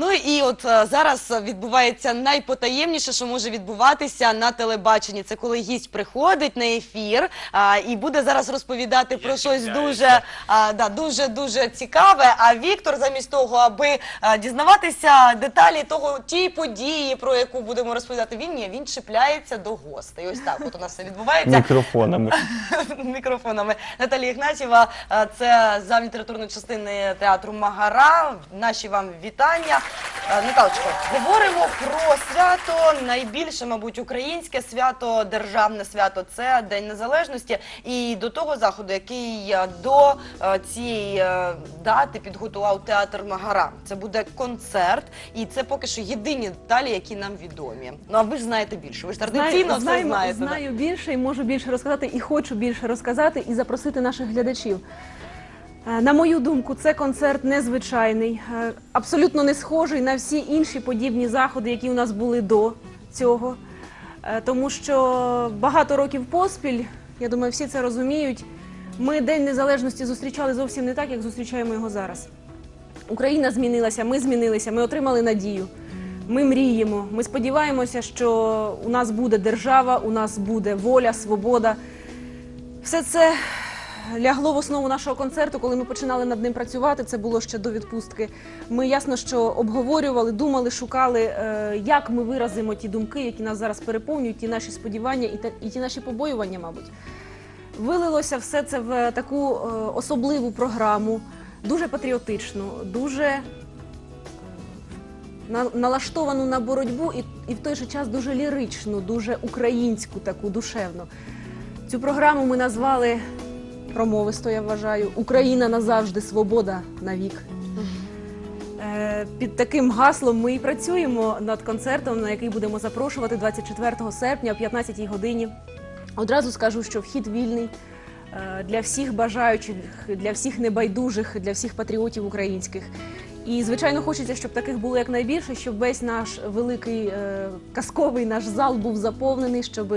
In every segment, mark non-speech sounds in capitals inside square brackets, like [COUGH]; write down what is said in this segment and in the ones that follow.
Ну і от е, зараз відбувається найпотаємніше, що може відбуватися на телебаченні. Це коли гість приходить на ефір а, і буде зараз розповідати про щось дуже, а, да, дуже дуже цікаве. А Віктор, замість того, аби а, дізнаватися деталі того тієї події, про яку будемо розповідати, він ні, він чіпляється до гостей. Ось так. От у нас все відбувається мікрофонами. [LAUGHS] мікрофонами. Наталія Ігнатьєва, е, це зам літературної частини театру Магара. Наші вам вітання. Е, Наталочко, говоримо про свято, найбільше, мабуть, українське свято, державне свято це День Незалежності. І до того заходу, який е, до е, цієї е, дати підготував театр Магара. Це буде концерт, і це поки що єдині деталі, які нам відомі. Ну а ви ж знаєте більше. Ви ж традиційно все знаємо- знаєте. да? знаю більше і можу більше розказати, і хочу більше розказати і запросити наших глядачів. Е, На мою думку, це концерт незвичайний, е, абсолютно не схожий на всі інші подібні заходи, які у нас були до цього. Е, Тому що багато років поспіль, я думаю, всі це розуміють. Ми День Незалежності зустрічали зовсім не так, як зустрічаємо його зараз. Україна змінилася, ми змінилися, ми отримали надію. Ми мріємо. Ми сподіваємося, що у нас буде держава, у нас буде воля, свобода. Все це лягло в основу нашого концерту, коли ми починали над ним працювати. Це було ще до відпустки. Ми ясно, що обговорювали, думали, шукали, е, як ми виразимо ті думки, які нас зараз переповнюють, ті наші сподівання і ті наші побоювання, мабуть. Вилилося все це в таку е, особливу програму, дуже патріотичну, дуже е, налаштовану на боротьбу і, і в той же час дуже ліричну, дуже українську, таку душевну. Цю програму ми назвали промовисто, я вважаю. Україна назавжди, свобода навік. Е, Під таким гаслом ми і працюємо над концертом, на який будемо запрошувати 24 серпня о 15 годині. Одразу скажу, що вхід вільний е, для всіх бажаючих, для всіх небайдужих, для всіх патріотів українських. І звичайно, хочеться, щоб таких було якнайбільше, щоб весь наш великий е, казковий наш зал був заповнений, щоб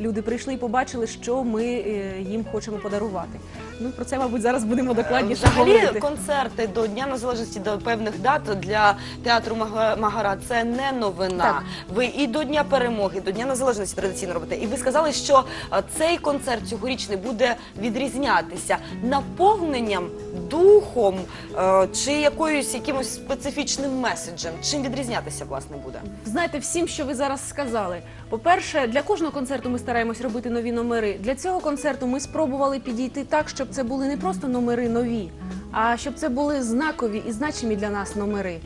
люди прийшли і побачили, що ми е, їм хочемо подарувати. Ну про це, мабуть, зараз будемо докладніше Взагалі, говорити. концерти до Дня Незалежності до певних дат для театру Магара це не новина. Так. Ви і до Дня перемоги, до Дня Незалежності традиційно робите. І ви сказали, що е, цей концерт цьогорічний буде відрізнятися наповненням, духом е, чи якоюсь якимось специфічним меседжем. Чим відрізнятися власне буде? Знаєте, всім, що ви зараз сказали. По-перше, для кожного концерту ми стараємось робити нові номери. Для цього концерту ми спробували підійти так, щоб це були не просто номери нові, а щоб це були знакові і значимі для нас номери.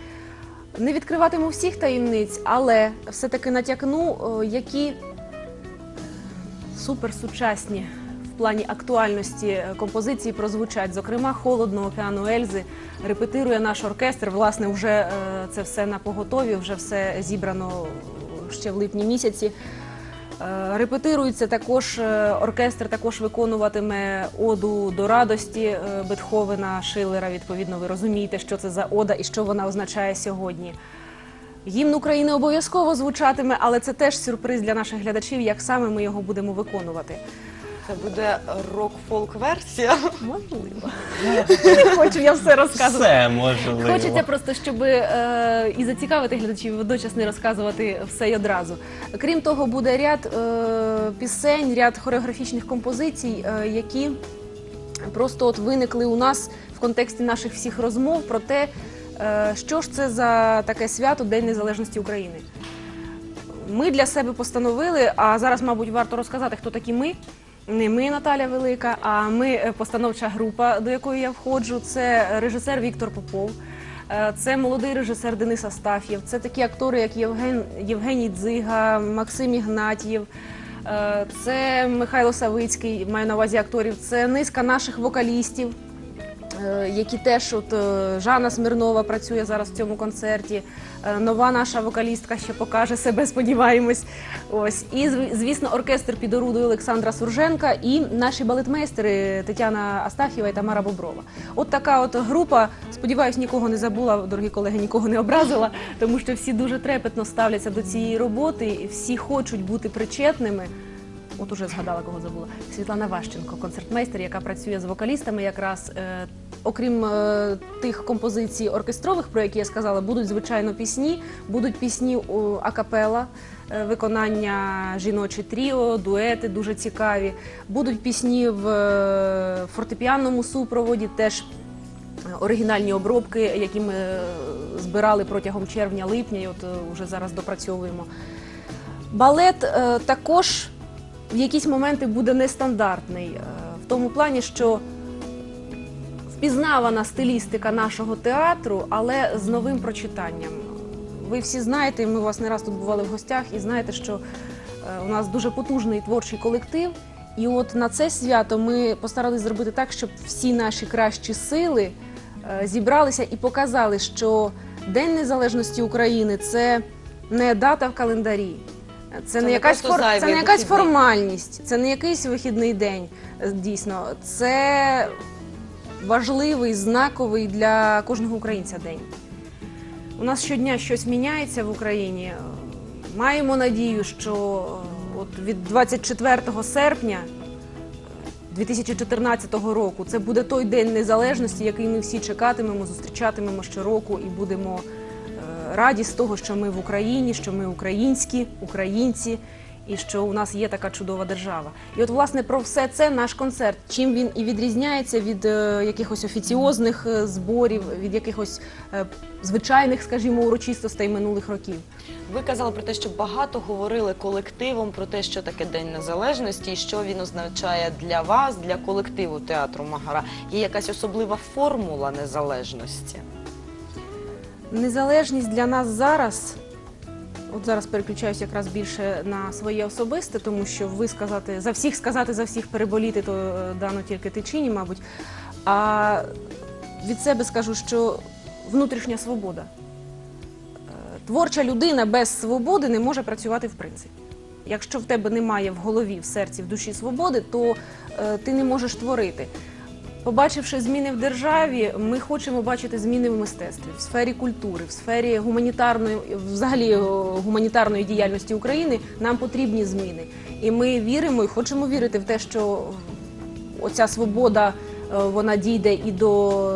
Не відкриватиму всіх таємниць, але все-таки натякну, які суперсучасні в плані актуальності е, композиції прозвучать. Зокрема, холодно океану Ельзи репетирує наш оркестр. Власне, вже е, це все на поготові, вже все зібрано ще в липні місяці. Е, Репетирується також е, оркестр, також виконуватиме оду до радості е, Бетховена Шилера. Відповідно, ви розумієте, що це за ода і що вона означає сьогодні. Гімн України обов'язково звучатиме, але це теж сюрприз для наших глядачів, як саме ми його будемо виконувати. Це буде рок-фолк версія. Можливо. Не хочу я все розказувати. Все можливо. Хочеться просто, щоб е, і зацікавити глядачів, і водночас не розказувати все й одразу. Крім того, буде ряд е, пісень, ряд хореографічних композицій, е, які просто от виникли у нас в контексті наших всіх розмов про те, е, що ж це за таке свято День Незалежності України. Ми для себе постановили, а зараз, мабуть, варто розказати, хто такі ми. Не ми Наталя Велика, а ми е, постановча група, до якої я входжу. Це режисер Віктор Попов, е, це молодий режисер Денис Астаф'єв, це такі актори, як Євген, Євгеній Дзига, Максим Ігнатьєв, е, це Михайло Савицький, маю на увазі акторів, це низка наших вокалістів. Е, Які теж от е, Жанна Смирнова працює зараз в цьому концерті. Е, Нова наша вокалістка ще покаже себе, сподіваємось. Ось і звісно, оркестр під орудою Олександра Сурженка і наші балетмейстери Тетяна Астаф'єва і Тамара Боброва. От така от група. Сподіваюсь, нікого не забула, дорогі колеги, нікого не образила, тому що всі дуже трепетно ставляться до цієї роботи, всі хочуть бути причетними. От уже згадала, кого забула. Світлана Ващенко, концертмейстер, яка працює з вокалістами якраз. е, окрім е, тих композицій оркестрових, про які я сказала, будуть звичайно пісні, будуть пісні у акапела, е, виконання жіночі тріо, дуети дуже цікаві. Будуть пісні в е, фортепіанному супроводі, теж оригінальні обробки, які ми е, збирали протягом червня-липня, і от е, вже зараз допрацьовуємо. Балет також в якісь моменти буде нестандартний, е, в тому плані, що впізнавана стилістика нашого театру, але з новим прочитанням. Ви всі знаєте, ми у вас не раз тут бували в гостях, і знаєте, що е, у нас дуже потужний творчий колектив. І от на це свято ми постарались зробити так, щоб всі наші кращі сили е, зібралися і показали, що День Незалежності України це не дата в календарі. Це, не не якась просто фор... це не якась вихідний. формальність, це не якийсь вихідний день. е, Дійсно, це важливий, знаковий для кожного українця день. У нас щодня щось міняється в Україні. Е, Маємо надію, що е, от від 24 серпня е, 2014 року це буде той день незалежності, який ми всі чекатимемо, зустрічатимемо щороку і будемо раді з того, що ми в Україні, що ми українські, українці. І що у нас є така чудова держава, і от власне про все це наш концерт. Чим він і відрізняється від е, якихось офіціозних е, зборів, від якихось е, звичайних, скажімо, урочистостей минулих років. Ви казали про те, що багато говорили колективом про те, що таке День Незалежності і що він означає для вас, для колективу театру Магара. Є якась особлива формула незалежності? Незалежність для нас зараз. От зараз переключаюся якраз більше на своє особисте, тому що ви сказати за всіх сказати, за всіх переболіти, то е, дано тільки тичині, мабуть. А від себе скажу, що внутрішня свобода. Е, Творча людина без свободи не може працювати в принципі. Якщо в тебе немає в голові, в серці, в душі свободи, то е, ти не можеш творити. Побачивши зміни в державі, ми хочемо бачити зміни в мистецтві, в сфері культури, в сфері гуманітарної, взагалі е, гуманітарної діяльності України. Нам потрібні зміни. І ми віримо і хочемо вірити в те, що оця свобода е, вона дійде і до,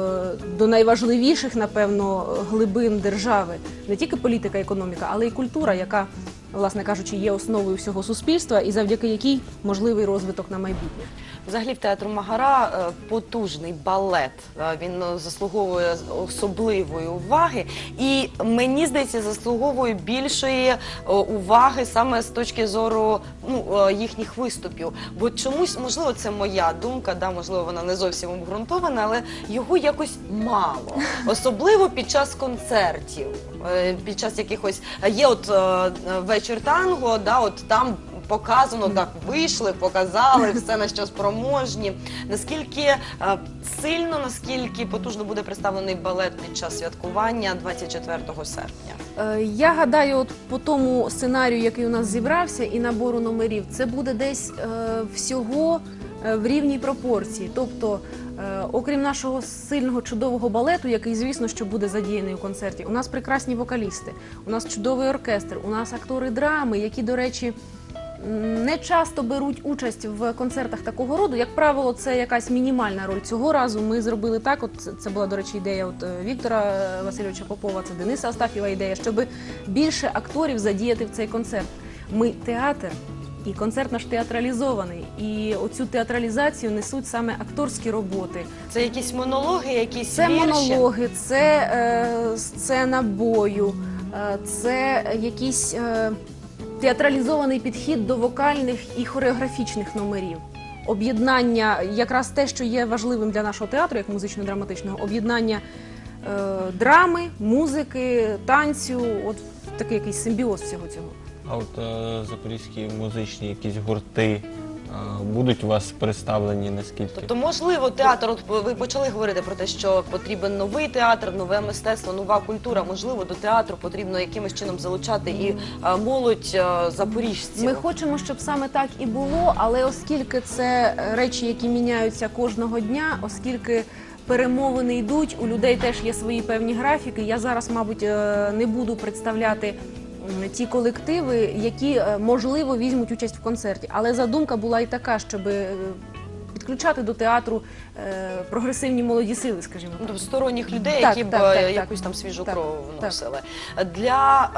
до найважливіших, напевно, глибин держави. Не тільки політика, економіка, але й культура, яка, власне кажучи, є основою всього суспільства, і завдяки якій можливий розвиток на майбутнє. Взагалі в театру Магара е, потужний балет. Е, Він е, заслуговує особливої уваги, і мені здається, заслуговує більшої уваги саме з точки зору ну, їхніх виступів. Бо чомусь, можливо, це моя думка, да, можливо, вона не зовсім обґрунтована, але його якось мало, особливо під час концертів, під час якихось є от вечір танго, да, от там показано, так вийшли, показали все на що спроможні. Наскільки е, сильно, наскільки потужно буде представлений балет під час святкування 24 серпня? Е, Я гадаю, от по тому сценарію, який у нас зібрався, і набору номерів, це буде десь е, всього в рівній пропорції. Тобто, окрім нашого сильного чудового балету, який, звісно, що буде задіяний у концерті, у нас прекрасні вокалісти, у нас чудовий оркестр, у нас актори драми, які, до речі. Не часто беруть участь в концертах такого роду. Як правило, це якась мінімальна роль. Цього разу ми зробили так. От це- була, до речі, ідея от е, Віктора Васильовича Попова, це Дениса Астафєва ідея, щоб більше акторів задіяти в цей концерт. Ми театр, і концерт наш театралізований. І оцю театралізацію несуть саме акторські роботи. Це якісь монологи, якісь Це вірші? монологи, це е, сцена бою, е, це якийсь е, театралізований підхід до вокальних і хореографічних номерів. Об'єднання, якраз те, що є важливим для нашого театру, як музично-драматичного, об'єднання е, драми, музики, танцю, от такий якийсь симбіоз всього цього. А от е, запорізькі музичні якісь гурти будуть у вас представлені наскільки? Тобто, можливо, театр, от ви почали говорити про те, що потрібен новий театр, нове мистецтво, нова культура. Можливо, до театру потрібно якимось чином залучати і молодь е, запоріжців. Ми хочемо, щоб саме так і було, але оскільки це речі, які міняються кожного дня, оскільки перемовини йдуть, у людей теж є свої певні графіки. Я зараз, мабуть, е, не буду представляти. М, Ті колективи, які е, можливо візьмуть участь в концерті, але задумка була і така, щоб е, підключати до театру е, прогресивні молоді сили, скажімо так. Ну, сторонніх людей, Так, які б так, е, так, якусь там свіжу Так, кров так. вносили. Для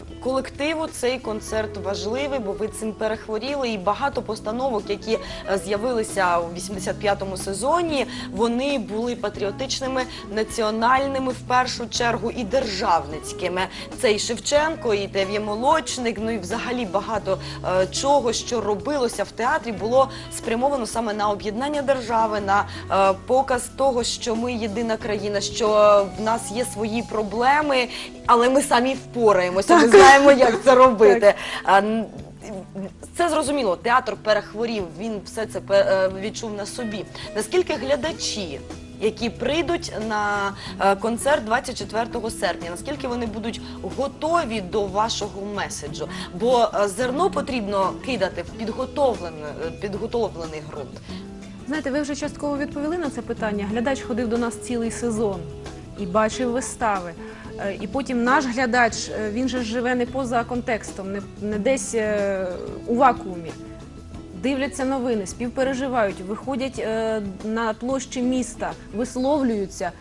е, колективу цей концерт важливий, бо ви цим перехворіли, і багато постановок, які е, з'явилися у 85-му сезоні, вони були патріотичними, національними в першу чергу і державницькими. Це і Шевченко, і Тев'є Молочник, ну і взагалі багато е, чого, що робилося в театрі, було спрямовано саме на об'єднання держави, на е, показ того, що ми єдина країна, що в нас є свої проблеми, але ми самі впораємося. Ми знаємо, як це робити. Це зрозуміло, театр перехворів, він все це е, відчув на собі. Наскільки глядачі, які прийдуть на е, концерт 24 серпня, наскільки вони будуть готові до вашого меседжу? Бо е, зерно потрібно кидати в підготовлений, підготовлений ґрунт. Знаєте, ви вже частково відповіли на це питання. Глядач ходив до нас цілий сезон і бачив вистави. Е, І потім наш глядач, е, він же живе не поза контекстом, не, десь е, у вакуумі. Дивляться новини, співпереживають, виходять на площі міста, висловлюються.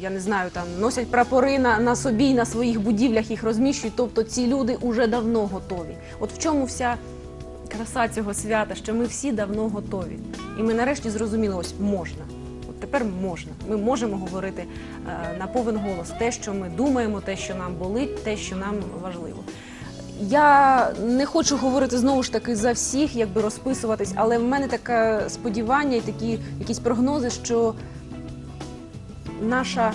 Я не знаю, там носять прапори на, на собі, на своїх будівлях їх розміщують. Тобто ці люди вже давно готові. От в чому вся краса цього свята, що ми всі давно готові. І ми нарешті зрозуміли, ось можна. От тепер можна. Ми можемо говорити е, на повен голос те, що ми думаємо, те, що нам болить, те, що нам важливо. Я не хочу говорити знову ж таки за всіх, якби розписуватись, але в мене таке сподівання і такі якісь прогнози, що наша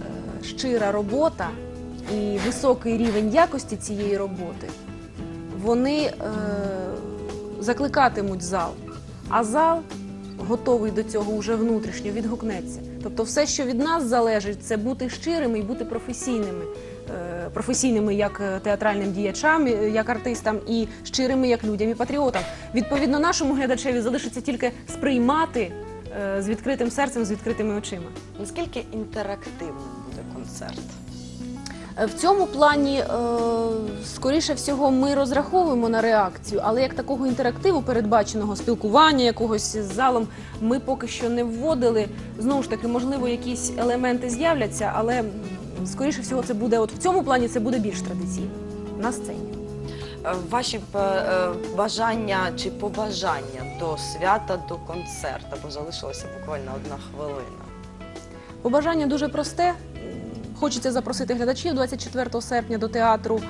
е, щира робота і високий рівень якості цієї роботи вони е, закликатимуть зал, а зал готовий до цього вже внутрішньо відгукнеться. Тобто, все, що від нас залежить, це бути щирими і бути професійними. Е, Професійними як е, театральним діячам, е, як артистам, і щирими як людям і патріотам. Відповідно, нашому глядачеві залишиться тільки сприймати з відкритим серцем, з відкритими очима. Наскільки інтерактивним буде концерт? Е, В цьому плані, е, скоріше всього, ми розраховуємо на реакцію, але як такого інтерактиву передбаченого спілкування якогось з залом, ми поки що не вводили. Знову ж таки, можливо, якісь елементи з'являться, але скоріше всього, це буде от в цьому плані це буде більш традиційно на сцені. Е, Ваші бажання чи побажання до свята, до концерту, бо залишилася буквально одна хвилина. Побажання дуже просте. Хочеться запросити глядачів 24 серпня до театру.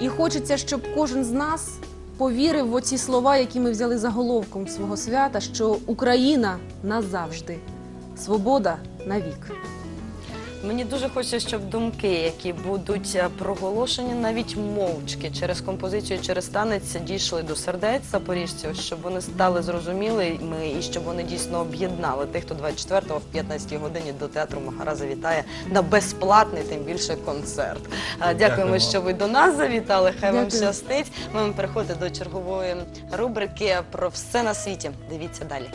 І хочеться, щоб кожен з нас повірив в оці слова, які ми взяли заголовком свого свята, що Україна назавжди, свобода навік. Мені дуже хочеться, щоб думки, які будуть е, проголошені навіть мовчки через композицію, через танець, дійшли до сердець запоріжців, щоб вони стали зрозумілими і щоб вони дійсно об'єднали тих, хто 24-го в 15 годині до театру Махара завітає на безплатний, тим більше концерт. Е, Дякуємо, Дякуємо. що ви до нас завітали. Хай вам щастить. Ми переходимо до чергової рубрики про все на світі. Дивіться далі.